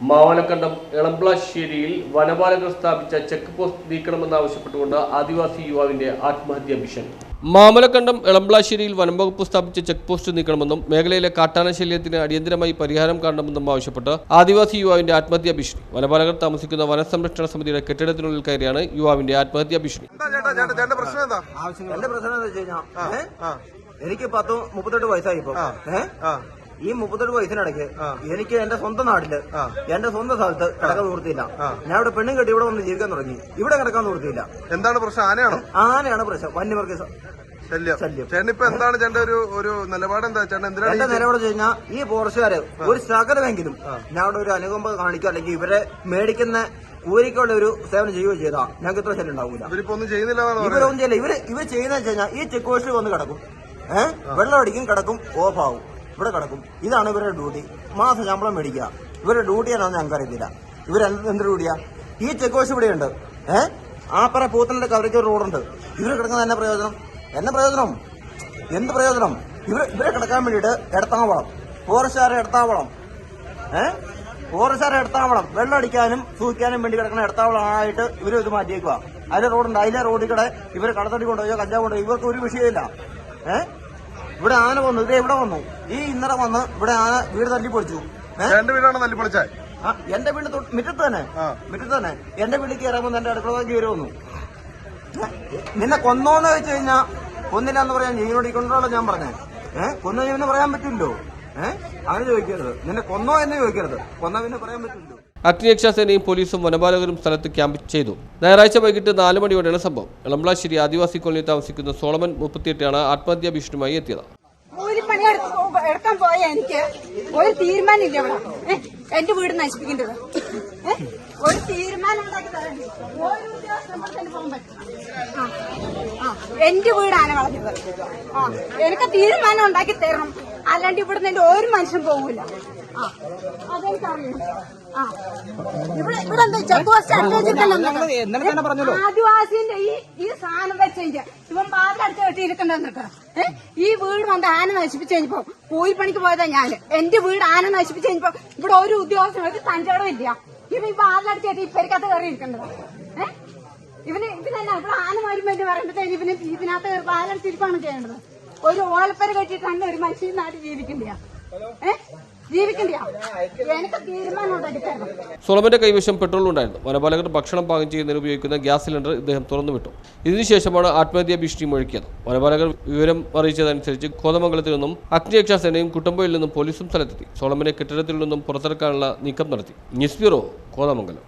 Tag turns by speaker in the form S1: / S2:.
S1: Mavalakandam എളംപ്ലാശ്ശേരിയിൽ വനപാലകർ സ്ഥാപിച്ച check post നീക്കണമെന്നാവശ്യപ്പെട്ടുകൊണ്ട് ആദിവാസി യുവാവിന്റെ ആത്മഹത്യാ മിഷൻ. മാമലക്കണ്ടം എളംപ്ലാശ്ശേരിയിൽ വനംവകുപ്പ് സ്ഥാപിച്ച ചെക്ക് പോസ്റ്റ് നീക്കണമെന്നും മേഖലയിലെ കാട്ടാന ശല്യത്തിന് അടിയന്തരമായി പരിഹാരം കാണണമെന്നും ആവശ്യപ്പെട്ട് ആദിവാസി യുവാവിന്റെ ആത്മഹത്യാ ഭീഷണി. വനപാലകർ താമസിക്കുന്ന വനസംരക്ഷണ സമിതിയുടെ കെട്ടിടത്തിനുള്ളിൽ കയറിയാണ് യുവാവിന്റെ ആത്മഹത്യാ ഭീഷണി.
S2: എനിക്ക് പത്ത് മുപ്പത്തെട്ട് വയസ്സായി ഇപ്പൊ. ഏഹ്
S3: ആ.
S2: ഈ മുപ്പത്തെട്ട് വയസ്സിനിടയ്ക്ക് എനിക്ക് എന്റെ സ്വന്തം
S3: നാട്ടിൽ
S2: എന്റെ സ്വന്തം സ്ഥലത്ത് കിടക്കാൻ നിവൃത്തിയില്ല. ഞാൻ ഇവിടെ പെണ്ണും കെട്ടി ഇവിടെ വന്ന് ജീവിക്കാൻ തുടങ്ങി. ഇവിടെ കിടക്കാൻ നിവൃത്തിയില്ല.
S3: എന്താണ് പ്രശ്നം? ആനയാണോ?
S2: ആനയാണ് പ്രശ്നം. വന്യമൃഗ
S3: എന്താണ് ചേട്ടന്റെ ഒരു ഒരു നിലപാട് എന്താ? ചേട്ടൻ എന്തിനാണ്
S2: എന്റെ നിലപാട് കഴിഞ്ഞാൽ ഈ ഫോറസ്റ്റുകാര് ഒരു ശകലമെങ്കിലും ഞാൻ ഇവിടെ ഒരു അനുകമ്പ കാണിക്കുക അല്ലെങ്കിൽ ഇവരെ മേടിക്കുന്ന കൂലിക്കുള്ള ഒരു സേവനം ചെയ്യുകയോ ചെയ്താൽ ഞങ്ങൾക്ക് ഇത്ര ശല്യം ഉണ്ടാവില്ല
S3: ചെയ്യുന്നില്ല
S2: ഇവരൊന്നും ചെയ്യില്ല. ഇവർ ഇവർ ചെയ്യുന്ന വെച്ച് കഴിഞ്ഞാൽ ഈ ചെക്ക് പോസ്റ്റിൽ വന്ന് കിടക്കും. ഏഹ് വെള്ളം അടിക്കും കിടക്കും ഓഫ് ആവും. ഇവിടെ കിടക്കും. ഇതാണ് ഇവരുടെ ഡ്യൂട്ടി. മാസം ശമ്പളം മേടിക്കുക. ഇവരുടെ ഡ്യൂട്ടി എന്നാന്ന് ഞങ്ങൾക്ക് അറിയത്തില്ല ഇവരെന്ത് എന്ത് ഡ്യൂട്ടിയാ? ഈ ചെക്ക് പോസ്റ്റ് ഇവിടെയുണ്ട്. ഏഹ് പറ പൂത്തലിന്റെ കവറേജ് ഒരു റോഡുണ്ട്. ഇവർ കിടക്കുന്നത് എന്നെ പ്രയോജനം? എന്നെ പ്രയോജനം? എന്ത് പ്രയോജനം? ഇവർ ഇവരെ കിടക്കാൻ വേണ്ടിയിട്ട് എടത്താവളം ഫോറസ്റ്റുകാരെ എടത്താവളം ഏഹ് ഫോറസ്റ്റുകാരെ എടത്താവളം വെള്ളം അടിക്കാനും സൂക്ഷിക്കാനും വേണ്ടി കിടക്കുന്ന എടത്താവളമായിട്ട് ഇവർ ഇത് മാറ്റിയേക്കുക അതിലെ റോഡുണ്ട്. അതിലെ റോഡിൽ കൂടെ ഇവർ കടത്തടി കൊണ്ടുപോയോ കഞ്ചാവ് കൊണ്ടുപോയോ ഇവർക്ക് ഒരു വിഷയമില്ല ഏഹ് ഇവിടെ ആന വന്നു. ഇതേ ഇവിടെ വന്നു. ഈ ഇന്നലെ വന്ന് ഇവിടെ ആന വീട് തല്ലി പൊളിച്ചു.
S3: എന്റെ വീടാണ് തല്ലി
S2: ആ, എന്റെ വീട് മിറ്റത്ത് തന്നെ. മിറ്റത്ത് തന്നെ. എന്റെ വീട്ടിൽ കയറാമെന്ന് എന്റെ അടുക്കള കയറി വന്നു. നിന്നെ കൊന്നോന്ന് വെച്ച് കഴിഞ്ഞാ കൊന്നില്ല എന്ന് പറയാൻ ജീവനോട് കൊണ്ടോളാം ഞാൻ പറഞ്ഞേ. ഏഹ് കൊന്നു പറയാൻ പറ്റില്ലോ ഏഹ് അങ്ങനെ ചോദിക്കരുത്. നിന്നെ കൊന്നോ എന്ന് ചോദിക്കരുത്. കൊന്ന പിന്നെ പറയാൻ പറ്റില്ലോ
S1: അഗ്നിരക്ഷാസേനയും പോലീസും വനപാലകരും സ്ഥലത്ത് ക്യാമ്പ് ചെയ്തു. ഞായറാഴ്ച വൈകിട്ട് നാല് മണിയോടെയാണ് സംഭവം. എളമ്പ്ലാശ്ശേരി ആദിവാസി കോളനി താമസിക്കുന്ന സോളമൻ മുപ്പത്തിയെട്ടാണ് ആത്മഹത്യാ ഭീഷണിയുമായി എത്തിയത്.
S4: ഒരു എടുക്കാൻ പോയ എനിക്ക് ഒരു തീരുമാനമില്ല ഇവിടെ. എന്റെ വീട് നശിപ്പിക്കേണ്ടത്? ഒരു തീരുമാനം ഉണ്ടാക്കി ഒരു പോകാൻ. എന്റെ വീടാണ് കളഞ്ഞത് ആ എനിക്ക് തീരുമാനം ഉണ്ടാക്കി തരണം. അല്ലാണ്ട് ഇവിടുന്ന് എന്റെ ഒരു മനുഷ്യൻ പോകൂല ആദിവാസിന്റെ ഈ ഈ സാധനം വെച്ച് ഇവൻ പാതിലടിച്ച് കെട്ടിയിരിക്കണ്ടെന്നിട്ട് ഈ വീട് വന്ന് ആന നശിപ്പിച്ച് കഴിഞ്ഞപ്പോ കൂലിപ്പണിക്ക് പോയതാ ഞാൻ എന്റെ വീട് ആന നശിപ്പിച്ച് കഴിഞ്ഞപ്പോ ഇവിടെ ഒരു ഉദ്യോഗസ്ഥനും ഒരു തഞ്ചടം ഇല്ല. ഇവൻ ഈ പാതിലടിച്ച് കെട്ടി ഇപ്പരിക്കകത്ത് കയറി ഇരിക്കേണ്ടത് ഏഹ് ഇവന് ഇവനല്ല ഇവിടെ ആന വരുമ്പോ എന്ന് പറയുമ്പോഴത്തേന് ഇവന് ഇതിനകത്ത് പാതിലടിച്ചിരിക്കുകയാണ് ചെയ്യേണ്ടത്. ഒരു ഓലപ്പര കെട്ടിയിട്ടാണ് ഒരു മനുഷ്യൻ നാട്ടിൽ ജീവിക്കണ്ട
S1: സോളമന്റെ കൈവശം പെട്രോൾ ഉണ്ടായിരുന്നു. വനപാലകർ ഭക്ഷണം പാകം ചെയ്യുന്നതിന് ഉപയോഗിക്കുന്ന ഗ്യാസ് സിലിണ്ടർ ഇദ്ദേഹം തുറന്നുവിട്ടു ഇതിനുശേഷമാണ് ആത്മഹത്യ ഭീഷണി മുഴക്കിയത്. വനപാലകർ വിവരം അറിയിച്ചതനുസരിച്ച് കോതമംഗലത്തിൽ നിന്നും അഗ്നിരക്ഷാസേനയും കുട്ടമ്പയിൽ നിന്നും പോലീസും സ്ഥലത്തെത്തി. സോളമനെ കെട്ടിടത്തിൽ നിന്നും പുറത്തിറക്കാനുള്ള നീക്കം നടത്തി. News bureau Kothamangalam.